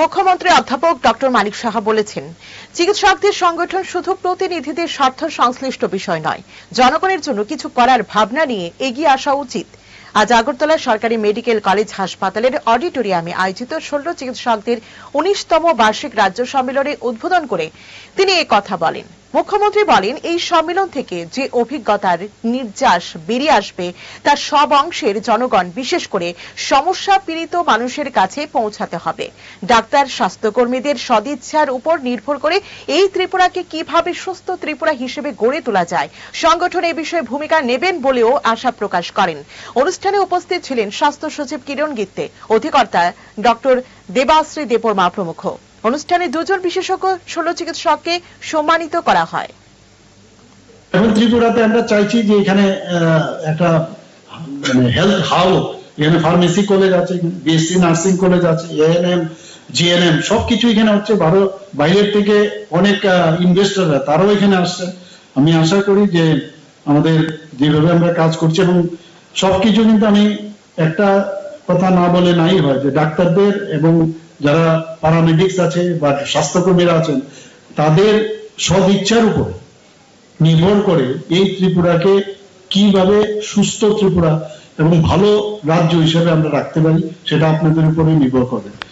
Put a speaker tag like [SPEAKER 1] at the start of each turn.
[SPEAKER 1] মুখ্যমন্ত্রী অধ্যাপক ডক্টর মানিক সাহা বলেছেন, চিকিৎসকদের সংগঠন শুধু প্রতিনিধিদের স্বার্থ সংশ্লিষ্ট বিষয় নয়, জনগণের জন্য কিছু করার ভাবনা নিয়ে এগিয়ে আসা উচিত। আজ আগরতলা সরকারি মেডিকেল কলেজ হাসপাতালের অডিটোরিয়ামে আয়োজিত ষোলো চিকিৎসকদের উনিশতম বার্ষিক রাজ্য সম্মেলনে উদ্বোধন করে তিনি কথা বলেন। মুখ্যমন্ত্রী বলেন, এই সম্মেলন থেকে যে অভিজ্ঞতার নির্যাস বেরিয়ে আসবে, তা সব অংশের জনগণ, বিশেষ করে সমস্যা পীড়িত মানুষের কাছে পৌঁছাতে হবে। ডাক্তার, স্বাস্থ্যকর্মীদের সদিচ্ছার উপর নির্ভর করে এই ত্রিপুরাকে কীভাবে সুস্থ ত্রিপুরা হিসেবে গড়ে তোলা যায়, সংগঠন এ বিষয়ে ভূমিকা নেবেন বলেও আশা প্রকাশ করেন। অনুষ্ঠানে উপস্থিত ছিলেন স্বাস্থ্য সচিব কিরণ গিত্তে, অধিকর্তা ডক্টর দেবাশ্রী দেববর্মা প্রমুখ। অনুষ্ঠানে দুজন বিশেষজ্ঞ ষোলো চিকিৎসককে সম্মানিত করা হয়।
[SPEAKER 2] এখন ত্রিপুরাতে আমরা চাইছি যে এখানে একটা মানে হেলথ হাউ এখানে ফার্মেসি কলেজ আছে বিএসসি নার্সিং কলেজ আছে এএনএম জিএনএম সবকিছু এখানে হচ্ছে ভারত বাইরের থেকে অনেক ইনভেস্টররা তারাও এখানে আসছে আমি আশা করি যে আমাদের যেভাবে আমরা কাজ করছি এবং সবকিছু কিন্তু আমি একটা কথা না বলে নাই হয়, যে ডাক্তারদের এবং যারা প্যারামেডিক্স আছে বা স্বাস্থ্যকর্মীরা আছেন, তাদের সব ইচ্ছার উপরে নির্ভর করে এই ত্রিপুরাকে কীভাবে সুস্থ ত্রিপুরা এবং ভালো রাজ্য হিসেবে আমরা রাখতে পারি, সেটা আপনাদের উপরে নির্ভর করবে।